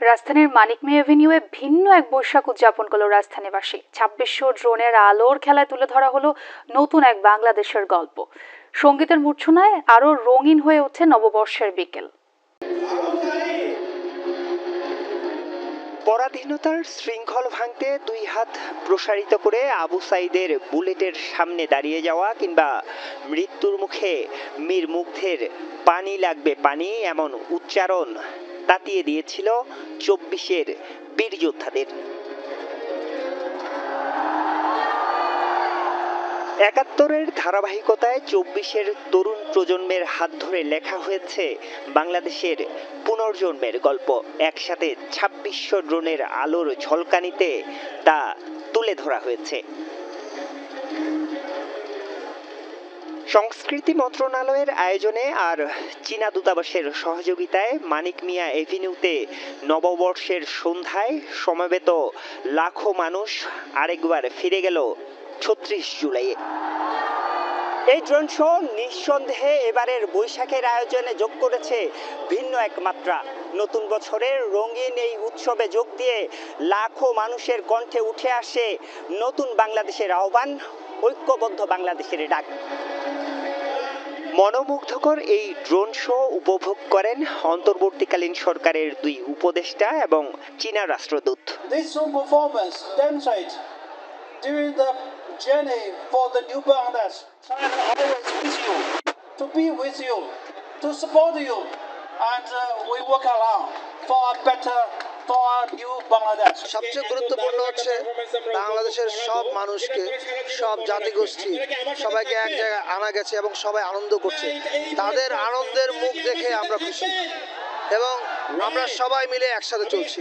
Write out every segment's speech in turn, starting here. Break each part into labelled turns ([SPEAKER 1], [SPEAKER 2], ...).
[SPEAKER 1] রাজধানীর মানিক মে এভিনিউয়ে ভিন্ন এক বৈশাখ উদযাপন করল রাজধানীবাসী। ছাব্বিশশো ড্রোনের আলোর খেলায় তুলে ধরা হলো নতুন এক বাংলাদেশের গল্প। সঙ্গীতের মূর্ছনায় আরও রঙিন হয়ে ওঠে নববর্ষের বিকেল।
[SPEAKER 2] পরাধীনতার শৃঙ্খল ভাঙতে দুই হাত প্রসারিত করে আবু সাইদের বুলেটের সামনে দাঁড়িয়ে যাওয়া কিংবা মৃত্যুর মুখে মীর মুগ্ধের পানি লাগবে পানি এমন উচ্চারণ তাতিয়ে দিয়েছিল চব্বিশের বীর যোদ্ধাদের। একাত্তরের ধারাবাহিকতায় চব্বিশের তরুণ প্রজন্মের হাত ধরে লেখা হয়েছে বাংলাদেশের পুনর্জন্মের গল্প। একসাথে ছাব্বিশশো ড্রোনের আলোর ঝলকানিতে তা তুলে ধরা হয়েছে। সংস্কৃতি মন্ত্রণালয়ের আয়োজনে আর চীনা দূতাবাসের সহযোগিতায় মানিক মিয়া এভিনিউতে নববর্ষের সন্ধ্যায় সমবেত লাখো মানুষ আরেকবার ফিরে গেল ছত্রিশ জুলাইয়ে। এই ড্রোন শো নিঃসন্দেহে এবারের বৈশাখের আয়োজনে যোগ করেছে ভিন্ন এক মাত্রা। নতুন বছরের রঙিন এই উৎসবে যোগ দিয়ে লাখো মানুষের কণ্ঠে উঠে আসে নতুন বাংলাদেশের আহ্বান ঐক্যবদ্ধ বাংলাদেশের ডাক মনোমুগ্ধকর এই ড্রোন শো উপভোগ করেন অন্তর্বর্তীকালীন সরকারের দুই উপদেষ্টা এবং চীনা রাষ্ট্রদূত
[SPEAKER 3] to be with you, to support you, and uh, we work along for a better,
[SPEAKER 4] সবচেয়ে গুরুত্বপূর্ণ হচ্ছে বাংলাদেশের সব মানুষকে সব জাতিগোষ্ঠী সবাইকে এক জায়গায় আনা গেছে এবং সবাই আনন্দ করছে। তাদের আনন্দের মুখ দেখে আমরা খুশি। এবং আমরা সবাই মিলে একসাথে চলছি।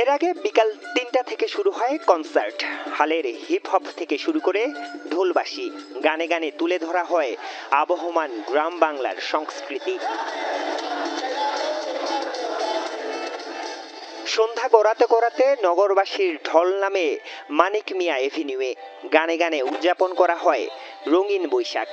[SPEAKER 2] এর আগে বিকাল তিনটা থেকে শুরু হয় কনসার্ট। হালের হিপ হপ থেকে শুরু করে ঢোলবাসি গানে গানে তুলে ধরা হয় আবহমান গ্রাম বাংলার সংস্কৃতি। সন্ধ্যা গড়াতে গড়াতে নগরবাসীর ঢল নামে মানিক মিয়া এভিনিউয়ে গানে গানে উদযাপন করা হয় রঙিন বৈশাখ।